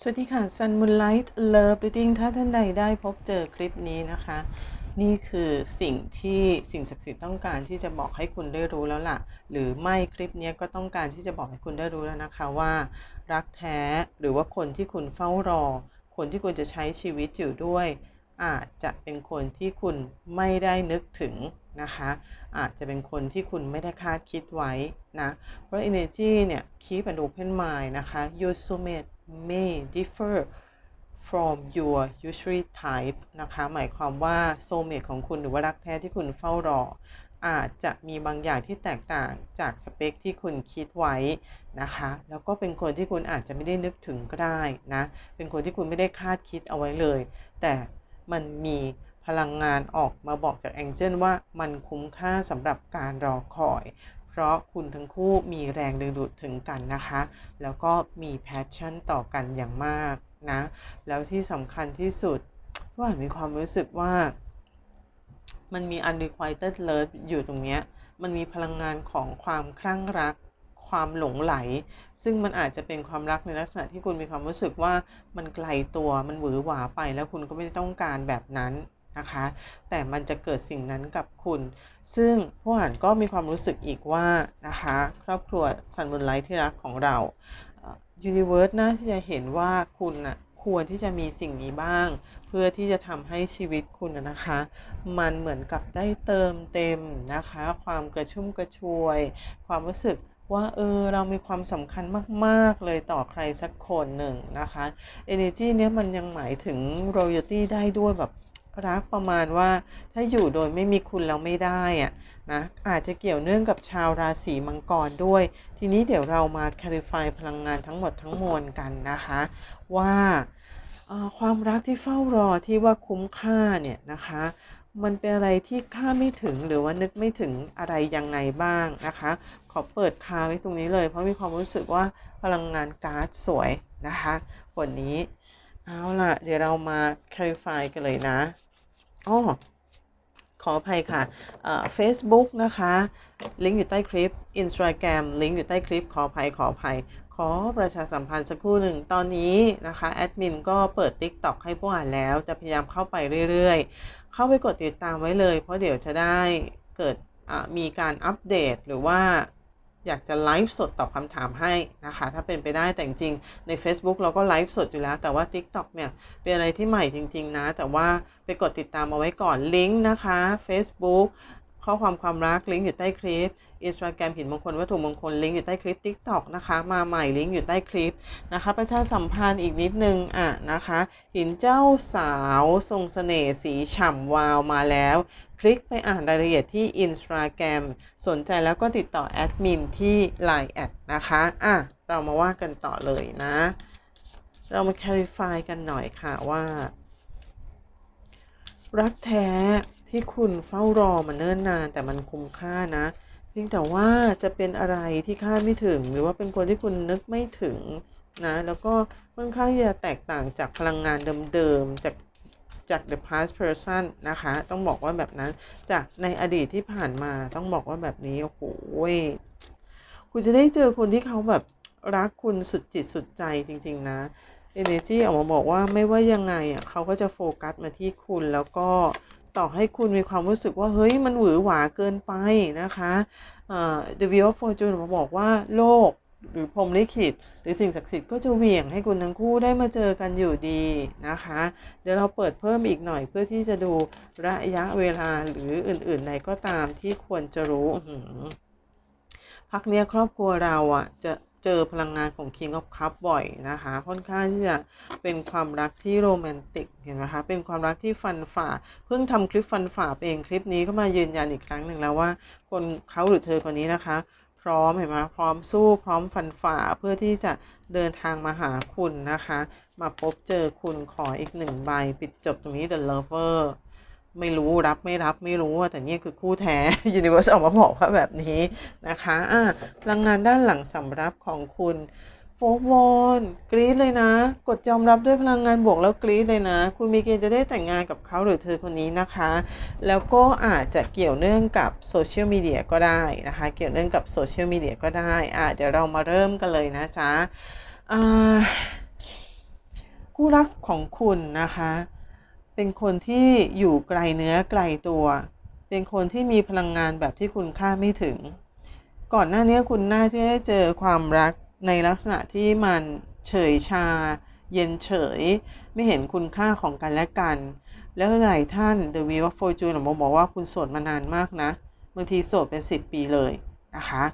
สวัสดีค่ะ Sun Moonlight Love Reading ถ้าท่านใดได้พบเจอคลิปนี้นะคะ นี่คือสิ่งที่สิ่งศักดิ์สิทธิ์ต้องการที่จะบอกให้คุณได้รู้แล้วล่ะ หรือไม่คลิปนี้ก็ต้องการที่จะบอกให้คุณได้รู้แล้วนะคะว่า รักแท้หรือว่าคนที่คุณเฝ้ารอ คนที่คุณจะใช้ชีวิตอยู่ด้วย อาจจะเป็นคนที่คุณไม่ได้นึกถึงนะคะ อาจจะเป็นคนที่คุณไม่ได้คาดคิดไว้นะเพราะ energy เนี่ย keep an open mind นะคะ your soulmate may differ from your usual type นะคะ หมายความว่า soulmate ของคุณหรือว่ารักแท้ที่คุณเฝ้ารอ อาจจะมีบางอย่างที่แตกต่างจากสเปคที่คุณคิดไว้นะคะ แล้วก็เป็นคนที่คุณอาจจะไม่ได้นึกถึงก็ได้นะ เป็นคนที่คุณไม่ได้คาดคิดเอาไว้เลย แต่มันมีพลังงานออกมาบอกจากแองเจิลว่ามันคุ้มค่าสำหรับการรอคอย เพราะคุณทั้งคู่มีแรงดึงดูดถึงกันนะคะ แล้วก็มีแพชชั่นต่อกันอย่างมากนะ แล้วที่สำคัญที่สุดว่ามีความรู้สึกว่า มันมี unrequited love อยู่ตรงเนี้ย มันมีพลังงานของความคลั่งรักความหลงไหล ซึ่งมันอาจจะเป็นความรักในลักษณะที่คุณมีความรู้สึกว่ามันไกลตัวมันหวือหวาไปแล้วคุณก็ไม่ได้ต้องการแบบนั้น นะคะ แต่มันจะเกิดสิ่งนั้นกับคุณ ซึ่งผู้อ่านก็มีความรู้สึกอีกว่านะคะ ครอบครัวซันบุนไลท์ที่รักของเรายูนิเวิร์สน่าที่จะเห็นว่าคุณนะควรที่จะมีสิ่งนี้บ้าง เพื่อที่จะทำให้ชีวิตคุณนะคะ มันเหมือนกับได้เติมเต็มนะคะ ความกระชุ่มกระชวย ความรู้สึกว่าเออเรามีความสำคัญมาก ๆ เลยต่อใครสักคนหนึ่งนะคะ energy เนี้ยมันยังหมายถึง royalty ได้ด้วยแบบ รักประมาณว่าถ้าอยู่โดยไม่มีคุณแล้วไม่ได้อะนะอาจจะเกี่ยวเนื่องกับชาวราศีมังกรด้วย ทีนี้เดี๋ยวเรามา clarify พลังงานทั้งหมดทั้งมวลกันนะคะ ว่าความรักที่เฝ้ารอที่ว่าคุ้มค่าเนี่ยนะคะมันเป็นอะไรที่คาดไม่ถึงหรือว่านึกไม่ถึงอะไรยังไงบ้างนะคะ ขอเปิดคาไว้ตรงนี้เลย เพราะมีความรู้สึกว่าพลังงานการ์ดสวยนะคะวันนี้ เอาล่ะ เดี๋ยวเรามา clarify กันเลยนะ อ้อขออภัยค่ะเฟซบุ๊กนะคะ ลิงก์อยู่ใต้คลิป Instagram ลิงก์อยู่ใต้คลิป ขออภัย ขออภัย ขอประชาสัมพันธ์สักครู่หนึ่ง ตอนนี้นะคะ แอดมินก็เปิด TikTok ให้ผู้อ่านแล้ว จะพยายามเข้าไปเรื่อยๆ เข้าไปกดติดตามไว้เลย เพราะเดี๋ยวจะได้เกิดมีการอัปเดตหรือว่า อยากจะไลฟ์สดตอบคำถามให้นะคะ ถ้าเป็นไปได้แต่จริงใน Facebook เราก็ไลฟ์สดอยู่แล้ว แต่ว่า TikTok เนี่ย เป็นอะไรที่ใหม่จริง ๆ นะ แต่ว่าไปกดติดตามเอาไว้ก่อนลิงก์นะคะ Facebook ข้อความความรักลิงก์อยู่ใต้คลิป Instagram หินมงคลวัตถุมงคลลิงก์อยู่ใต้คลิป TikTok นะคะ มาใหม่ลิงก์อยู่ใต้คลิปนะคะ ประชาสัมพันธ์อีกนิดนึงอะนะคะ หินเจ้าสาวทรงเสน่ห์สีฉ่ำวาวมาแล้ว คลิกไปอ่านรายละเอียดที่ Instagram สนใจแล้วก็ติดต่อแอดมินที่ Line แอดนะคะอะเรามาว่ากันต่อเลยนะ เรามา clarify กันหน่อยค่ะว่า รักแท้ที่คุณเฝ้ารอมาเนิ่นนาน แต่มันคุ้มค่านะเพียงแต่ว่าจะเป็นอะไรที่คาดไม่ถึง หรือว่าเป็นคนที่คุณนึกไม่ถึงนะแล้วก็ค่อนข้างจะแตกต่างจากพลังงานเดิมๆจาก จาก the past person นะคะ ต้องบอกว่าแบบนั้น จากในอดีตที่ผ่านมาต้องบอกว่าแบบนี้โอ้โหคุณจะได้เจอคนที่เขาแบบรักคุณสุดจิตสุดใจจริง ๆ นะ energy ออกมาบอกว่าไม่ว่ายังไงอะเขาก็จะโฟกัสมาที่คุณแล้วก็ต่อให้คุณมีความรู้สึกว่าเฮ้ยมันหวือหวาเกินไปนะคะ The Wheel of Fortune มาบอกว่าโลก หรือพรมลิขิต หรือสิ่งศักดิ์สิทธิ์ก็จะเหวี่ยงให้คุณทั้งคู่ได้มาเจอกันอยู่ดีนะคะ เดี๋ยวเราเปิดเพิ่มอีกหน่อยเพื่อที่จะดูระยะเวลาหรืออื่นๆใดก็ตามที่ควรจะรู้พักเนี้ยครอบครัวเราอะจะเจอพลังงานของ King of Cup บ่อยนะคะ ค่อนข้างที่จะเป็นความรักที่โรแมนติกเห็นไหมคะ เป็นความรักที่ฟันฝ่า เพิ่งทำคลิปฟันฝ่าไปเองคลิปนี้ก็มายืนยันอีกครั้งหนึ่งแล้วว่าคนเขาหรือเธอคนนี้นะคะ ร้อมเห็นไหมพร้อมสู้พร้อมฟันฝ่าเพื่อที่จะเดินทางมาหาคุณนะคะ มาพบเจอคุณขออีกหนึ่งใบ ปิดจบตรงนี้ The Lover ไม่รู้รับไม่รับไม่รู้แต่นี่คือคู่แท้ Universe ออกมาบอกว่าแบบนี้นะคะอะพลังงานด้านหลังสำรับของคุณ โฟกวอนกรี๊ดเลยนะ กดยอมรับด้วยพลังงานบวกแล้วกรี๊ดเลยนะ คุณมีเกณฑ์จะได้แต่งงานกับเขาหรือเธอคนนี้นะคะ แล้วก็อาจจะเกี่ยวเนื่องกับโซเชียลมีเดียก็ได้นะคะ เกี่ยวเนื่องกับโซเชียลมีเดียก็ได้อะเดี๋ยวเรามาเริ่มกันเลยนะจ๊ะคู่รักของคุณนะคะ เป็นคนที่อยู่ไกลเนื้อไกลตัว เป็นคนที่มีพลังงานแบบที่คุณคาดไม่ถึง ก่อนหน้านี้คุณน่าที่ได้เจอความรัก ในลักษณะที่มันเฉยชา เย็นเฉย ไม่เห็นคุณค่าของกันและกัน แล้วหลายท่าน The Wheel of Fortune หมอบอกว่าคุณโสดมานานมากนะบางทีโสดเป็น 10 ปีเลยนะคะ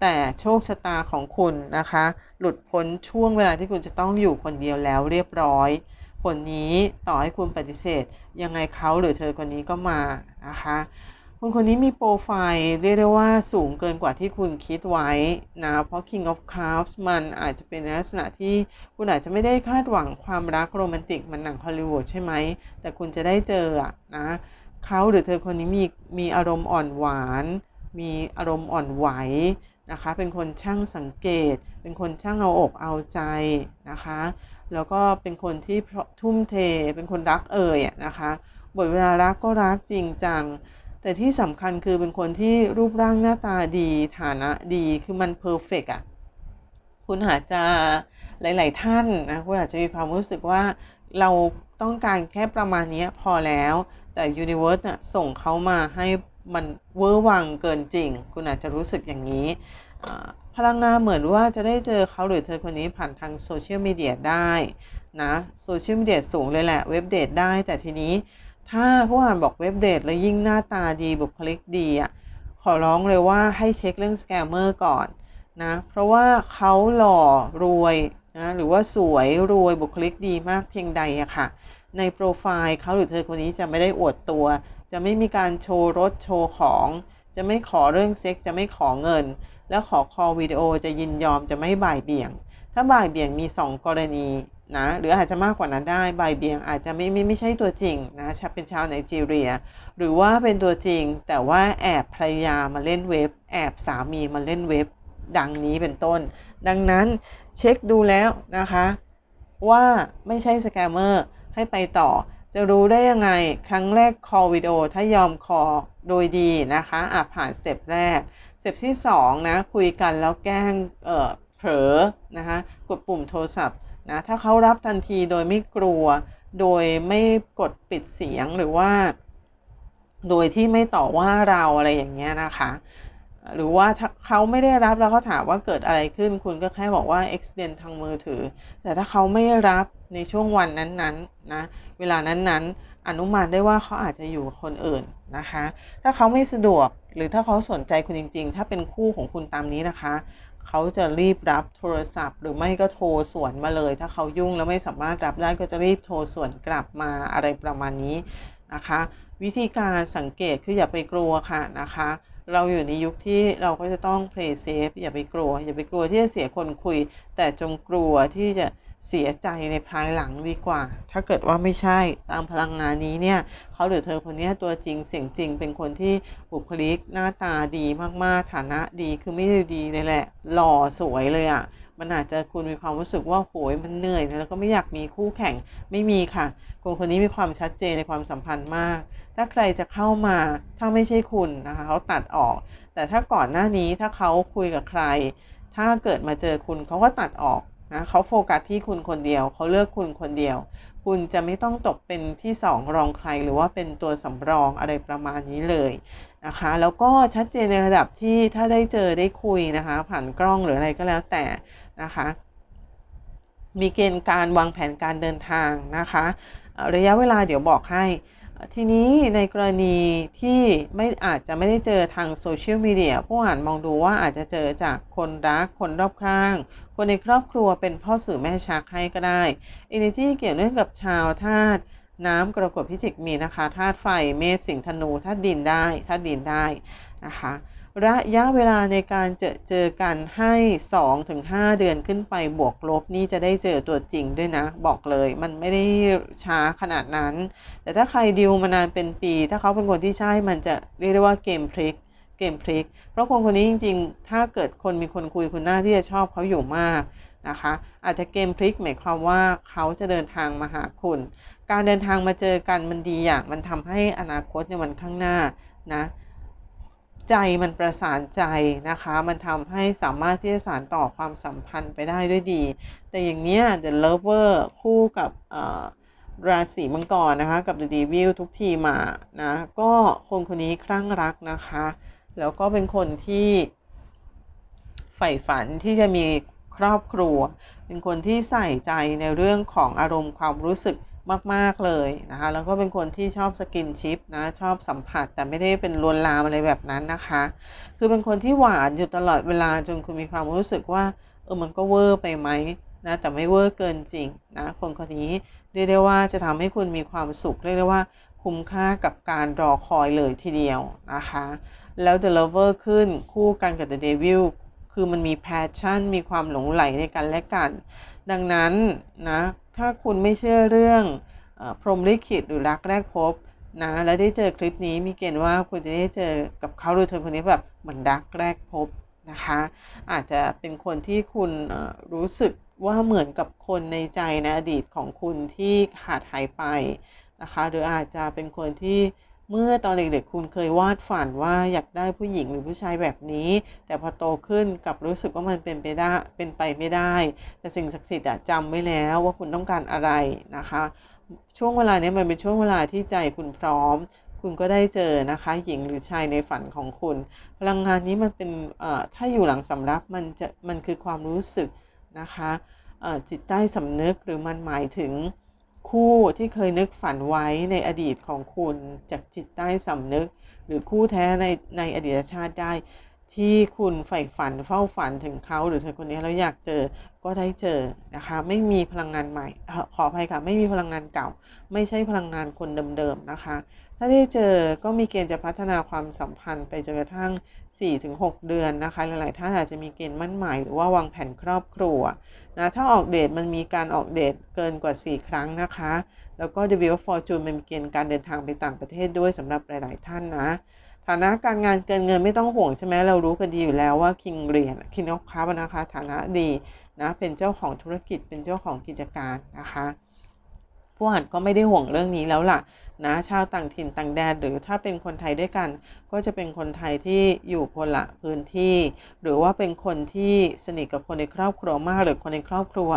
แต่โชคชะตาของคุณนะคะ หลุดพ้นช่วงเวลาที่คุณจะต้องอยู่คนเดียวแล้วเรียบร้อยผลนี้ต่อให้คุณปฏิเสธ ยังไงเขาหรือเธอคนนี้ก็มานะคะ คนคนนี้มีโปรไฟล์เรียกได้ว่าสูงเกินกว่าที่คุณคิดไว้นะ เพราะ King of Cups มันอาจจะเป็นลักษณะที่คุณอาจจะไม่ได้คาดหวังความรักโรแมนติกมันหนังฮอลลีวูดใช่ไหม แต่คุณจะได้เจออะนะเขาหรือเธอคนนี้มีมีอารมณ์อ่อนหวาน มีอารมณ์อ่อนไหวนะคะ เป็นคนช่างสังเกต เป็นคนช่างเอาอกเอาใจนะคะ แล้วก็เป็นคนที่ทุ่มเท เป็นคนรักเอ่ยนะคะ บทเวลารักก็รักจริงจัง แต่ที่สำคัญคือเป็นคนที่รูปร่างหน้าตาดีฐานะดีคือมันเพอร์เฟกอะคุณอาจจะหลาย ๆ ท่านนะคุณอาจจะมีความรู้สึกว่าเราต้องการแค่ประมาณนี้พอแล้ว แต่ Universe น่ะส่งเขามาให้มันเวอร์วังเกินจริง คุณอาจจะรู้สึกอย่างนี้พลังงานเหมือนว่าจะได้เจอเขาหรือเธอคนนี้ผ่านทางโซเชียลมีเดียได้นะโซเชียลมีเดียสูงเลยแหละเว็บเดทได้แต่ทีนี้ ถ้าผู้อ่านบอกเว็บเดทแล้วยิ่งหน้าตาดีบุคลิกดีอะขอร้องเลยว่าให้เช็คเรื่องสแกมเมอร์ก่อนนะเพราะว่าเขาหล่อรวยนะหรือว่าสวยรวยบุคลิกดีมากเพียงใดอะค่ะ ในโปรไฟล์เขาหรือเธอคนนี้จะไม่ได้อวดตัว จะไม่มีการโชว์รถโชว์ของ จะไม่ขอเรื่องเซ็กจะไม่ขอเงิน แล้วขอคอวิดีโอจะยินยอมจะไม่บ่ายเบี่ยง ถ้าบ่ายเบี่ยงมี 2 กรณี นะหรืออาจจะมากกว่านั้นได้ใบเบียงอาจจะไม่ไม่ไม่ใช่ตัวจริงนะเป็นชาวไนจีเรีย หรือว่าเป็นตัวจริง แต่ว่าแอบภรรยามาเล่นเว็บ แอบสามีมาเล่นเว็บ ดังนี้เป็นต้น ดังนั้นเช็คดูแล้วนะคะ ว่าไม่ใช่สแกมเมอร์ให้ไปต่อ จะรู้ได้ยังไงครั้งแรกคอวิดีโอถ้ายอมคอโดยดีนะคะอาจผ่านสเต็ปแรกสเต็ปที่2นะคุยกันแล้วแกล้งเออเผลอนะคะกดปุ่มโทรศัพท์ นะถ้าเขารับทันทีโดยไม่กลัว โดยไม่กดปิดเสียงหรือว่า โดยที่ไม่ต่อว่าเราอะไรอย่างเงี้ยนะคะ หรือว่าถ้าเขาไม่ได้รับแล้วเขาถามว่าเกิดอะไรขึ้น คุณก็แค่บอกว่า accident ทางมือถือ แต่ถ้าเขาไม่รับในช่วงวันนั้นๆนนะเวลานั้นๆ อนุมานได้ว่าเขาอาจจะอยู่คนอื่นนะคะ ถ้าเขาไม่สะดวกหรือถ้าเขาสนใจคุณจริง ๆ ถ้าเป็นคู่ของคุณตามนี้นะคะ เขาจะรีบรับโทรศัพท์ หรือไม่ก็โทรสวนมาเลย ถ้าเขายุ่งแล้วไม่สามารถรับได้ก็จะรีบโทรสวนกลับมาอะไรประมาณนี้นะคะ วิธีการสังเกตคืออย่าไปกลัวค่ะนะคะเราอยู่ในยุคที่เราก็จะต้อง play safe อย่าไปกลัว อย่าไปกลัวที่จะเสียคนคุย แต่จงกลัวที่จะ เสียใจในภายหลังดีกว่า ถ้าเกิดว่าไม่ใช่ตามพลังงานนี้เนี่ยเขาหรือเธอคนนี้ตัวจริงเสียงจริง เป็นคนที่บุคลิกหน้าตาดีมากๆ ฐานะดีคือไม่ได้ดีเลยแหละ หล่อสวยเลยอะ่ะมันอาจจะคุณมีความรู้สึกว่าโหยมันเหนื่อยแล้วก็ไม่อยากมีคู่แข่งไม่มีค่ะคนคนนี้มีความชัดเจนในความสัมพันธ์มาก ถ้าใครจะเข้ามาถ้าไม่ใช่คุณนะคะเขาตัดออก แต่ถ้าก่อนหน้านี้ถ้าเขาคุยกับใคร ถ้าเกิดมาเจอคุณเขาก็ตัดออก นะเขาโฟกัสที่คุณคนเดียว เขาเลือกคุณคนเดียว คุณจะไม่ต้องตกเป็นที่สองรองใคร หรือว่าเป็นตัวสำรองอะไรประมาณนี้เลยนะคะ แล้วก็ชัดเจนในระดับที่ถ้าได้เจอได้คุยนะคะ ผ่านกล้องหรืออะไรก็แล้วแต่นะคะ มีเกณฑ์การวางแผนการเดินทางนะคะ ระยะเวลาเดี๋ยวบอกให้ ทีนี้ในกรณีที่ไม่อาจจะไม่ได้เจอทางโซเชียลมีเดียผู้อ่านมองดูว่าอาจจะเจอจากคนรักคนรอบข้าง คนในครอบครัวเป็นพ่อสื่อแม่ชักให้ก็ได้ Energy เกี่ยวเนื่องกับชาวธาตุน้ำกรกฎพิจิกมีนะคะธาตุไฟเมษสิงธนูธาตุดินได้ธาตุดินได้นะคะ ระยะเวลาในการเจอเจอกันให้ 2-5 เดือนขึ้นไปบวกลบนี่จะได้เจอตัวจริงด้วยนะ บอกเลยมันไม่ได้ช้าขนาดนั้น แต่ถ้าใครดิวมานานเป็นปี ถ้าเขาเป็นคนที่ใช่มันจะเรียกได้ว่าเกมพลิกเกมพลิก เพราะคนคนนี้จริง ๆ ถ้าเกิดคนมีคนคุยคุณหน้าที่จะชอบเขาอยู่มากนะคะ อาจจะเกมพลิกหมายความว่าเขาจะเดินทางมาหาคุณ การเดินทางมาเจอกันมันดีอย่างมันทำให้อนาคตในวันข้างหน้านะ ใจมันประสานใจนะคะ มันทำให้สามารถที่จะสานต่อความสัมพันธ์ไปได้ด้วยดี แต่อย่างเนี้ย The Lover คู่กับราศีมังกรนะคะ กับ The Devil ทุกทีมานะ ก็คนคนนี้คลั่งรักนะคะ แล้วก็เป็นคนที่ใฝ่ฝันที่จะมีครอบครัว เป็นคนที่ใส่ใจในเรื่องของอารมณ์ความรู้สึก มาก ๆ เลยนะคะ แล้วก็เป็นคนที่ชอบสกินชิปนะ ชอบสัมผัสแต่ไม่ได้เป็นลวนลามอะไรแบบนั้นนะคะ คือเป็นคนที่หวานอยู่ตลอดเวลาจนคุณมีความรู้สึกว่าเออมันก็เวอร์ไปไหมนะแต่ไม่เวอร์เกินจริงนะคนคนนี้เรียกได้ว่าจะทำให้คุณมีความสุขเรียกได้ว่าคุ้มค่ากับการรอคอยเลยทีเดียวนะคะ แล้ว The Lover ขึ้นคู่กันกับ The Devil คือมันมี passion มีความหลงไหลในกันและกัน ดังนั้นนะ ถ้าคุณไม่เชื่อเรื่องพรหมลิขิตหรือรักแรกพบนะแล้วได้เจอคลิปนี้มีเกณฑ์ว่าคุณจะได้เจอกับเขาหรือเธอคนนี้แบบเหมือนรักแรกพบนะคะ อาจจะเป็นคนที่คุณรู้สึกว่าเหมือนกับคนในใจในอดีตของคุณที่ขาดหายไปนะคะ หรืออาจจะเป็นคนที่ เมื่อตอนเด็กๆคุณเคยวาดฝันว่าอยากได้ผู้หญิงหรือผู้ชายแบบนี้ แต่พอโตขึ้นกลับรู้สึกว่ามันเป็นไปได้เป็นไปไม่ได้ แต่สิ่งศักดิ์สิทธิ์จำไว้แล้วว่าคุณต้องการอะไรนะคะ ช่วงเวลานี้มันเป็นช่วงเวลาที่ใจคุณพร้อม คุณก็ได้เจอนะคะ หญิงหรือชายในฝันของคุณ พลังงานนี้มันเป็นถ้าอยู่หลังสำรับมันจะมันคือความรู้สึกนะคะจิตใต้สำนึกหรือมันหมายถึง คู่ที่เคยนึกฝันไว้ในอดีตของคุณจากจิตใต้สำนึก หรือคู่แท้ในในอดีตชาติได้ ที่คุณใฝ่ฝันเฝ้าฝันถึงเขาหรือเธอคนนี้แล้วอยากเจอก็ได้เจอนะคะ ไม่มีพลังงานใหม่ ขออภัยค่ะไม่มีพลังงานเก่า ไม่ใช่พลังงานคนเดิมๆนะคะ ถ้าได้เจอก็มีเกณฑ์จะพัฒนาความสัมพันธ์ไปจนกระทั่ง 4-6 เดือนนะคะ หลาย ๆ ท่านอาจจะมีเกณฑ์มั่นหมายหรือว่าวางแผนครอบครัวนะถ้าออกเดทมันมีการออกเดทเกินกว่า 4 ครั้งนะคะ แล้วก็ The Wheel of Fortune มันมีเกณฑ์การเดินทางไปต่างประเทศด้วยสำหรับหลาย ๆ ท่านนะฐานะการงานเกินเงินไม่ต้องห่วงใช่ไหมเรารู้กันดีอยู่แล้วว่าคิงเรียนคิงนอคับนะคะฐานะดีนะเป็นเจ้าของธุรกิจเป็นเจ้าของกิจการนะคะ ผู้อ่านก็ไม่ได้ห่วงเรื่องนี้แล้วล่ะ นะชาวต่างถิ่นต่างแดนหรือถ้าเป็นคนไทยด้วยกัน ก็จะเป็นคนไทยที่อยู่คนละพื้นที่ หรือว่าเป็นคนที่สนิทกับคนในครอบครัวมาก หรือคนในครอบครัว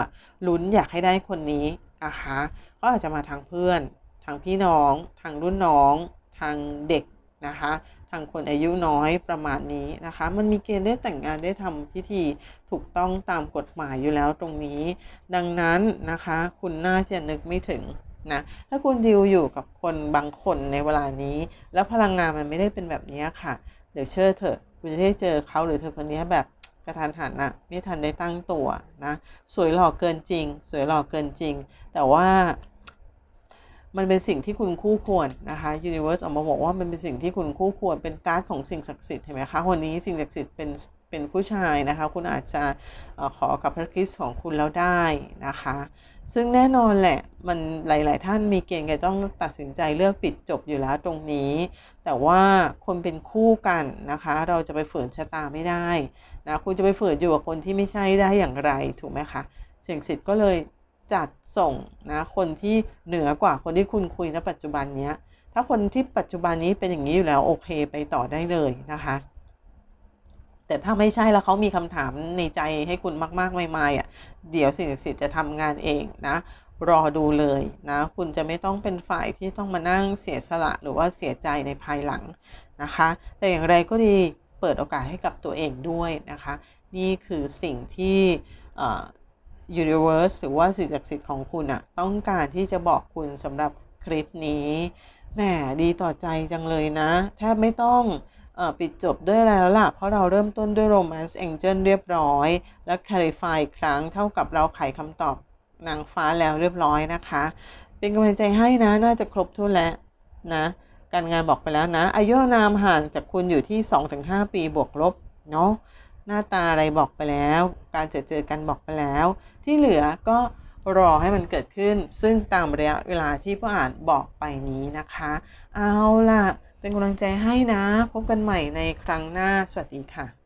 ลุ้นอยากให้ได้คนนี้นะคะก็อาจจะมาทางเพื่อน ทางพี่น้อง ทางรุ่นน้อง ทางเด็กนะคะทางคนอายุน้อยประมาณนี้นะคะ มันมีเกณฑ์ได้แต่งงานได้ทำพิธีถูกต้องตามกฎหมายอยู่แล้วตรงนี้ ดังนั้นนะคะ คุณน่าจะนึกไม่ถึง นะถ้าคุณดิวอยู่กับคนบางคนในเวลานี้ แล้วพลังงานมันไม่ได้เป็นแบบนี้ค่ะ เดี๋ยวเชื่อเถอะคุณจะได้เจอเขาหรือเธอคนนี้แบบกระทันหันอะไม่ทันได้ตั้งตัวนะสวยหล่อเกินจริง สวยหล่อเกินจริง แต่ว่า มันเป็นสิ่งที่คุณคู่ควรนะคะ Universe ออกมาบอกว่ามันเป็นสิ่งที่คุณคู่ควรเป็นการ์ดของสิ่งศักดิ์สิทธิ์เห็นไหมคะวันนี้สิ่งศักดิ์สิทธิ์เป็น เป็นผู้ชายนะคะ คุณอาจจะขอกับพระคริสต์ของคุณแล้วได้นะคะ ซึ่งแน่นอนแหละมันหลาย ๆ ท่านมีเกณฑ์จะต้องตัดสินใจเลือกปิดจบอยู่แล้วตรงนี้ แต่ว่าคนเป็นคู่กันนะคะ เราจะไปฝืนชะตาไม่ได้นะคุณจะไปฝืนอยู่กับคนที่ไม่ใช่ได้อย่างไรถูกไหมคะเสิ่งสิทธิ์ก็เลยจัดส่งนะคนที่เหนือกว่าคนที่คุณคุยณปัจจุบันนี้ถ้าคนที่ปัจจุบันนี้เป็นอย่างนี้อยู่แล้วโอเคไปต่อได้เลยนะคะ แต่ถ้าไม่ใช่แล้วเขามีคำถามในใจให้คุณมากๆไม่ๆอะเดี๋ยวสิ่งศักดิ์สิทธิ์จะทำงานเองนะ รอดูเลยนะ คุณจะไม่ต้องเป็นฝ่ายที่ต้องมานั่งเสียสละหรือว่าเสียใจในภายหลังนะคะ แต่อย่างไรก็ดีเปิดโอกาสให้กับตัวเองด้วยนะคะ นี่คือสิ่งที่ Universe หรือว่าสิ่งศักดิ์สิทธิ์ของคุณอะต้องการที่จะบอกคุณสำหรับคลิปนี้แหมดีต่อใจจังเลยนะ แทบไม่ต้อง ปิดจบด้วยอะไรแล้วล่ะ เพราะเราเริ่มต้นด้วย Romance Angel เรียบร้อย แล้ว Clarify อีกครั้งเท่ากับเราไขคำตอบนางฟ้าแล้วเรียบร้อยนะคะ เป็นกำลังใจให้นะ น่าจะครบถ้วนแล้วนะ การงานบอกไปแล้วนะ อายุนามห่างจากคุณอยู่ที่ 2-5 ปีบวกลบเนาะหน้าตาอะไรบอกไปแล้ว การจอเจอกันบอกไปแล้ว ที่เหลือก็รอให้มันเกิดขึ้น ซึ่งตามระยะเวลาที่ผู้อ่านบอกไปนี้นะคะ เอาล่ะ เป็นกำลังใจให้นะ พบกันใหม่ในครั้งหน้า สวัสดีค่ะ